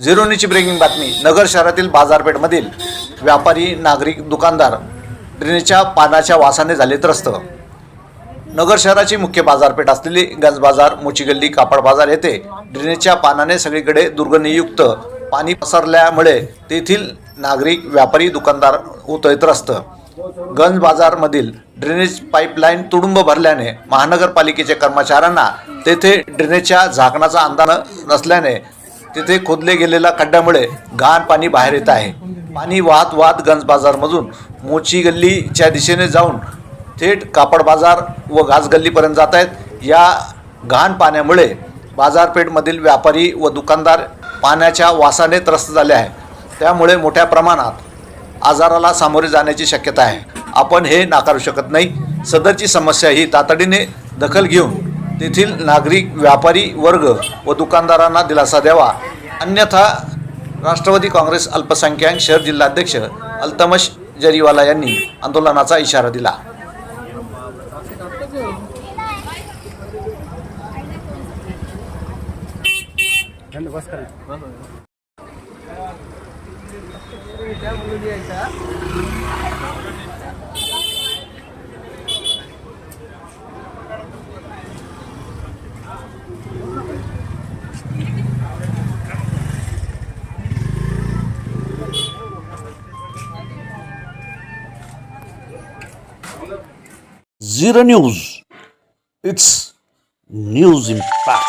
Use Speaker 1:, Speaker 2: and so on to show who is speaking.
Speaker 1: झिरोनीची breaking बातमी. नगर शहरातील बाजारपेठमधील व्यापारी नागरिक दुकानदार ड्रेनेजच्या पानाच्या वासाने झाले त्रस्त. नगर शहराची मुख्य बाजारपेठ असलेली गंज बाजार मोचीगल्ली कापड बाजार येथे ड्रेनेजच्या पानाने सगळीकडे दुर्गंधीयुक्त पाणी पसरल्यामुळे तेथील नागरिक व्यापारी दुकानदार होतोय त्रस्त. गंज बाजारमधील ड्रेनेज पाईपलाईन तुडुंब भरल्याने महानगरपालिकेच्या कर्मचाऱ्यांना तेथे ड्रेनेजच्या झाकणाचा अंदाज नसल्याने तिथे खोदले गेलेल्या खड्ड्यामुळे घाण पाणी बाहेर येत आहे. पाणी वाहत वाहत गंज बाजारमधून मोची गल्लीच्या दिशेने जाऊन थेट कापड बाजार व घास गल्लीपर्यंत जात आहेत. या घाण पाण्यामुळे बाजारपेठमधील व्यापारी व दुकानदार पाण्याच्या वासाने त्रस्त झाले आहे त्यामुळे मोठ्या प्रमाणात आजाराला सामोरे जाण्याची शक्यता आहे. आपण हे नाकारू शकत नाही. सदरची समस्या ही तातडीने दखल घेऊन तेथील नागरिक व्यापारी वर्ग व दुकानदारांना दिलासा द्यावा. अन्यथा राष्ट्रवादी काँग्रेस अल्पसंख्याक शहर जिल्हाध्यक्ष अल्तमश जरीवाला यांनी आंदोलनाचा इशारा दिला.
Speaker 2: Zero News. It's news impact.